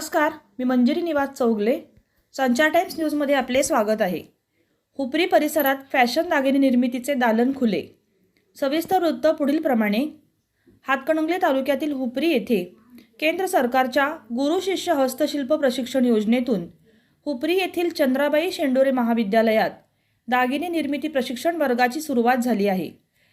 नमस्कार मी मंजिरी निवास चौगले. संचार टाइम्स न्यूजमध्ये आपले स्वागत आहे. हुपरी परिसरात फॅशन दागिने निर्मितीचे दालन खुले. सविस्तर वृत्त पुढीलप्रमाणे हातकणंगले तालुक्यातील हुपरी येथे केंद्र सरकारच्या गुरु शिष्य हस्तशिल्प प्रशिक्षण योजनेतून हुपरी येथील चंद्राबाई शेंडोरे महाविद्यालयात दागिने निर्मिती प्रशिक्षण वर्गाची सुरुवात झाली आहे.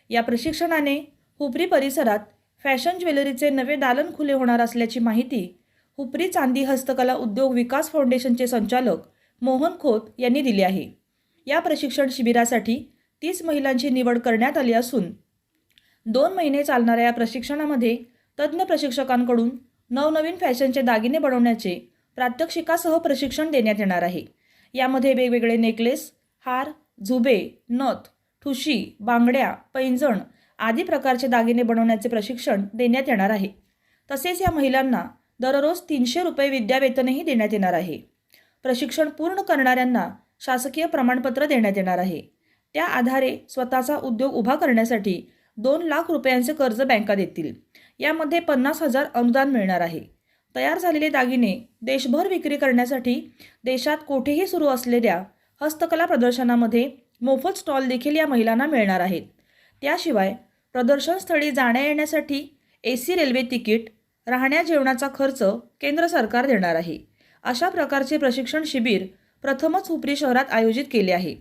या प्रशिक्षणाने हुपरी परिसरात फॅशन ज्वेलरीचे नवे दालन खुले होणार असल्याची माहिती हुपरी चांदी हस्तकला उद्योग विकास फाउंडेशनचे संचालक मोहन खोत यांनी दिली आहे. या प्रशिक्षण शिबिरासाठी तीस महिलांची निवड करण्यात आली असून दोन महिने चालणाऱ्या या प्रशिक्षणामध्ये तज्ज्ञ प्रशिक्षकांकडून नवनवीन फॅशनचे दागिने बनवण्याचे प्रात्यक्षिकासह प्रशिक्षण देण्यात येणार आहे. यामध्ये वेगवेगळे नेकलेस हार झुबे नथ ठुशी बांगड्या पैंजण आदी प्रकारचे दागिने बनवण्याचे प्रशिक्षण देण्यात येणार आहे. तसेच या महिलांना दररोज तीनशे रुपये विद्यावेतनही देण्यात येणार आहे. प्रशिक्षण पूर्ण करणाऱ्यांना शासकीय प्रमाणपत्र देण्यात येणार आहे. त्या आधारे स्वतःचा उद्योग उभा करण्यासाठी दोन लाख रुपयांचे कर्ज बँका देतील. यामध्ये पन्नास हजार अनुदान मिळणार आहे. तयार झालेले दागिने देशभर विक्री करण्यासाठी देशात कोठेही सुरू असलेल्या हस्तकला प्रदर्शनामध्ये मोफत स्टॉल देखील या महिलांना मिळणार आहेत. त्याशिवाय प्रदर्शनस्थळी जाण्या येण्यासाठी ए सी रेल्वे तिकीट राहण्या जेवणाचा खर्च केंद्र सरकार देणार आहे. अशा प्रकारचे प्रशिक्षण शिबिर प्रथमच हुपरी शहरात आयोजित केले आहे.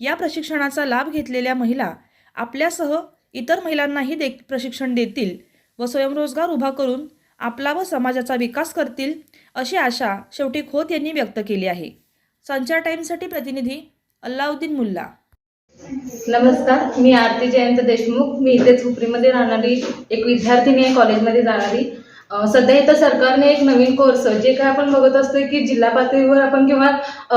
या प्रशिक्षणाचा लाभ घेतलेल्या महिला आपल्यासह इतर महिलांनाही दे प्रशिक्षण देतील व स्वयंरोजगार उभा करून आपला व समाजाचा विकास करतील अशी आशा शेवटी खोत यांनी व्यक्त केली आहे. संचार टाइम्ससाठी प्रतिनिधी अल्लाउद्दीन मुल्ला. नमस्कार मी आरती जयंत देशमुख. मी इथेच हुपरीमध्ये राहणारी एक विद्यार्थिनी आहे कॉलेजमध्ये जाणारी सध्या इथं सरकारने एक नवीन कोर्स जे काय आपण बघत असतोय की जिल्हा पातळीवर आपण किंवा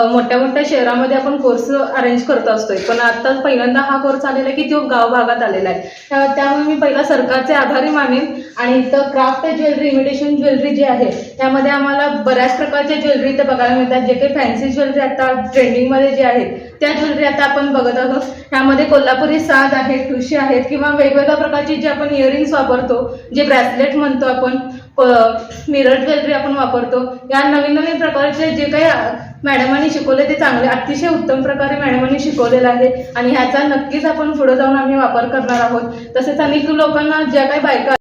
मोठ्या मोठ्या शहरामध्ये आपण कोर्स अरेंज करत असतोय. पण आता पहिल्यांदा हा कोर्स आलेला आहे की तो गाव भागात आलेला आहे. त्यामुळे मी पहिला सरकारचे आभारी मानेन. आणि इथं क्राफ्ट ज्वेलरी इमिटेशन ज्वेलरी जी आहे त्यामध्ये आम्हाला बऱ्याच प्रकारच्या ज्वेलरी इथं बघायला मिळतात. जे काही फॅन्सी ज्वेलरी आता ट्रेंडिंगमध्ये जे आहेत त्या ज्वेलरी आता आपण बघत आहोत. त्यामध्ये कोल्हापुरी साज आहेत ठुशी आहेत किंवा वेगवेगळ्या प्रकारची जे आपण इयरिंग्स वापरतो जे ब्रॅसलेट म्हणतो आपण मिरर ज्वेलरी आपण वापरतो. या नवीन नवीन प्रकारचे जे काही मॅडमांनी शिकवले ते चांगले अतिशय उत्तम प्रकारे मॅडमांनी शिकवलेलं आहे. आणि ह्याचा नक्कीच आपण पुढे जाऊन आम्ही वापर करणार आहोत. तसेच अनेक लोकांना ज्या काही बायका